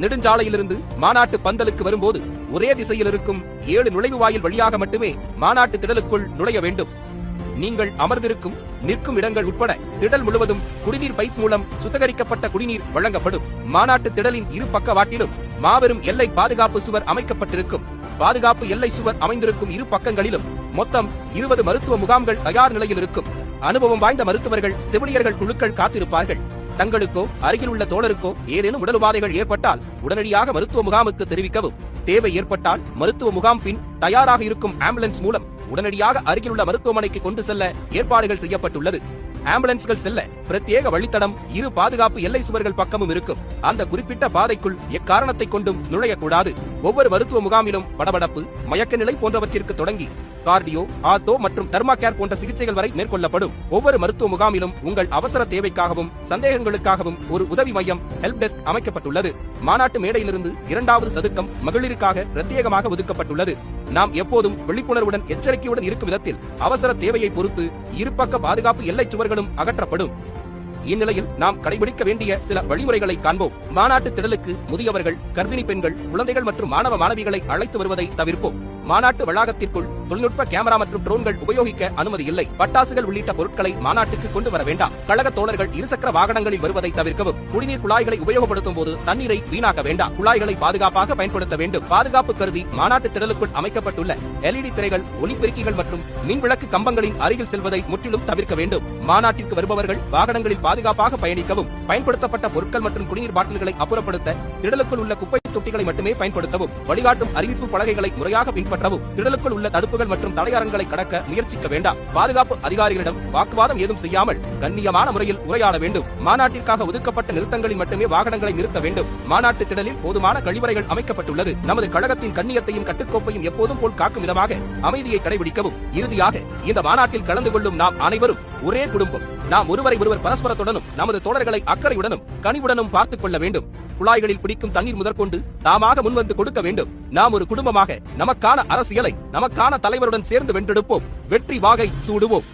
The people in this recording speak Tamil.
நெடுஞ்சாலையிலிருந்து மாநாட்டு பந்தலுக்கு வரும்போது ஒரே திசையில் இருக்கும் ஏழு நுழைவு வாயில் வழியாக மட்டுமே மாநாட்டு திடலுக்குள் நுழைய வேண்டும். நீங்கள் அமர்ந்திருக்கும் நிற்கும் இடங்கள் உட்பட திடல் முழுவதும் குடிநீர் பைப் மூலம் சுத்திகரிக்கப்பட்ட குடிநீர் வழங்கப்படும். மாநாட்டு திடலின் இரு பக்கவாட்டிலும் மாபெரும் எல்லை பாதுகாப்பு சுவர் அமைக்கப்பட்டிருக்கும். பாதுகாப்பு எல்லை சுவர் அமைந்திருக்கும் இரு பக்கங்களிலும் மொத்தம் இருபது மருத்துவ முகாம்கள் தயார் நிலையில் இருக்கும். அனுபவம் வாய்ந்த மருத்துவர்கள் செவிலியர்கள் குழுக்கள் காத்திருப்பார்கள். தங்களுக்கோ அருகில் உள்ள தோழருக்கோ ஏதேனும் உடல் உபாதைகள் ஏற்பட்டால் உடனடியாக மருத்துவ முகாமுக்கு தெரிவிக்கவும். தேவை ஏற்பட்டால் மருத்துவ முகாம் பின் தயாராக இருக்கும் ஆம்புலன்ஸ் மூலம் உடனடியாக அருகில் உள்ள மருத்துவமனைக்கு கொண்டு செல்ல ஏற்பாடுகள் செய்யப்பட்டுள்ளது. ஆம்புலன்ஸ்கள் செல்ல பிரத்யேக வழித்தடம் இரு பாதுகாப்பு எல்லை சுவர்கள் பக்கமும் இருக்கும். அந்த குறிப்பிட்ட பாதைக்குள் எக்காரணத்தை கொண்டும் நுழையக்கூடாது. ஒவ்வொரு மருத்துவ முகாமிலும் படபடப்பு மயக்க நிலை போன்றவற்றிற்கு தொடங்கி கார்டியோ ஆத்தோ மற்றும் தெர்மாகேர் போன்ற சிகிச்சைகள் வரை மேற்கொள்ளப்படும். ஒவ்வொரு மருத்துவ முகாமிலும் உங்கள் அவசர தேவைக்காகவும் சந்தேகங்களுக்காகவும் ஒரு உதவி மையம் ஹெல்ப் டெஸ்க் அமைக்கப்பட்டுள்ளது. மாநாட்டு மேடையிலிருந்து இரண்டாவது சதுக்கம் மகளிருக்காக பிரத்யேகமாக ஒதுக்கப்பட்டுள்ளது. நாம் எப்போதும் விழிப்புணர்வுடன் எச்சரிக்கையுடன் இருக்கும் விதத்தில் அவசர தேவையை பொறுத்து இருபக்க பாதுகாப்பு எல்லைச் சுவர்களும் அகற்றப்படும். இந்நிலையில் நாம் கடைபிடிக்க வேண்டிய சில வழிமுறைகளை காண்போம். மாநாட்டு திடலுக்கு முதியவர்கள் கர்ப்பிணி பெண்கள் குழந்தைகள் மற்றும் மாணவ மாணவிகளை அழைத்து வருவதை தவிர்ப்போம். மாநாட்டு வளாகத்திற்குள் தொழில்நுட்ப கேமரா மற்றும் ட்ரோன்கள் உபயோகிக்க அனுமதி இல்லை. பட்டாசுகள் உள்ளிட்ட பொருட்களை மாநாட்டுக்கு கொண்டு வர வேண்டாம். கழக தோழர்கள் இருசக்கர வாகனங்களில் வருவதை தவிர்க்கவும் குடிநீர் குழாய்களை உபயோகப்படுத்தும் போது தண்ணீரை வீணாக்க வேண்டாம். குழாய்களை பாதுகாப்பாக பயன்படுத்த வேண்டும். பாதுகாப்பு கருதி மாநாட்டு திடலுக்குள் அமைக்கப்பட்டுள்ள எல்இடி திரைகள் ஒளிபெருக்கிகள் மற்றும் மின் விளக்கு கம்பங்களின் அருகில் செல்வதை முற்றிலும் தவிர்க்க வேண்டும். மாநாட்டிற்கு வருபவர்கள் வாகனங்களில் பாதுகாப்பாக பயணிக்கவும் பயன்படுத்தப்பட்ட பொருட்கள் மற்றும் குடிநீர் பாட்டில்களை அப்புறப்படுத்த திடலுக்குள் உள்ள குப்பை தொட்டிகளை மட்டுமே பயன்படுத்தவும் வழிகாட்டும் அறிவிப்பு பலகைகளை முறையாக பின்பற்றவும் திடலுக்குள் உள்ள தடுப்புகள் மற்றும் தடையாரங்களை கடக்க முயற்சிக்க வேண்டாம். பாதுகாப்பு அதிகாரிகளிடம் வாக்குவாதம் ஏதும் செய்யாமல் கண்ணியமான முறையில் உரையாட வேண்டும். மாநாட்டிற்காக ஒதுக்கப்பட்ட நிறுத்தங்களில் மட்டுமே வாகனங்களை நிறுத்த வேண்டும். மாநாட்டு திடலில் போதுமான கழிவறைகள் அமைக்கப்பட்டுள்ளது. நமது கழகத்தின் கண்ணியத்தையும் கட்டுக்கோப்பையும் எப்போதும் போல் காக்கும் விதமாக அமைதியை கடைபிடிக்கவும். இறுதியாக இந்த மாநாட்டில் கலந்து கொள்ளும் நாம் அனைவரும் ஒரே குடும்பம். நாம் ஒருவரை ஒருவர் பரஸ்பரத்துடனும் நமது தோழர்களை அக்கறையுடனும் கனிவுடனும் பார்த்துக் கொள்ள வேண்டும். குழாய்களில் பிடிக்கும் தண்ணீர் முதற்கொண்டு நாமாக முன்வந்து கொடுக்க வேண்டும். நாம் ஒரு குடும்பமாக நமக்கான அரசியலை நமக்கான தலைவருடன் சேர்ந்து வென்றெடுப்போம். வெற்றி வாகை சூடுவோம்.